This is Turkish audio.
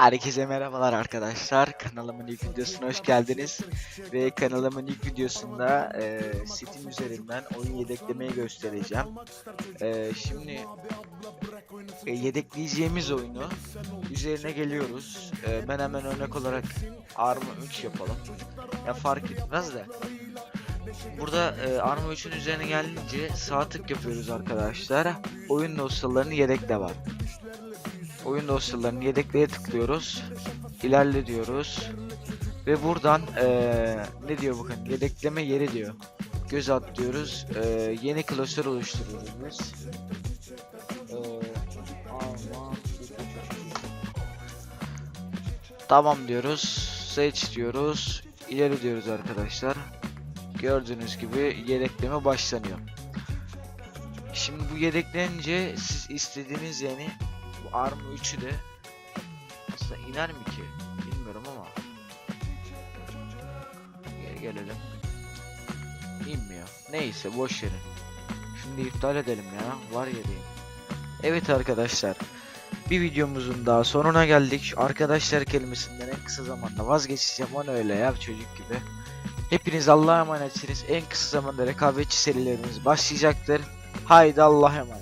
Herkese merhabalar arkadaşlar. Kanalımın ilk videosuna hoş geldiniz. Ve kanalımın ilk videosunda e, Steam üzerinden oyun yedeklemeyi göstereceğim. E, şimdi e, yedekleyeceğimiz oyunu üzerine geliyoruz. E, ben hemen örnek olarak Arma 3 yapalım. Ya fark etmez de. Burada e, Arma 3'ün üzerine gelince sağ tık yapıyoruz arkadaşlar. Oyun dosyalarını yedekle var. Oyun dosyalarını yedekleye tıklıyoruz. İlerle diyoruz. Ve buradan eee, ne diyor bakın yedekleme yeri diyor. Göz at diyoruz. Eee, yeni klasör oluşturuyoruz biz. Tamam diyoruz. Seç diyoruz. İleri diyoruz arkadaşlar. Gördüğünüz gibi yedekleme başlanıyor. Şimdi bu yedeklenince siz istediğiniz yani bu Arma 3'ü de aslında iner mi ki? Bilmiyorum ama. Geri gelelim. İnmiyor. Neyse boş verin. Şimdi iptal edelim ya. Var yedeğim. Evet arkadaşlar. Bir videomuzun daha sonuna geldik. Arkadaşlar kelimesinden en kısa zamanda vazgeçeceğim. Onu öyle yap çocuk gibi. Hepiniz Allah'a emanetsiniz. En kısa zamanda rekabetçi serilerimiz başlayacaktır. Haydi Allah'a emanet.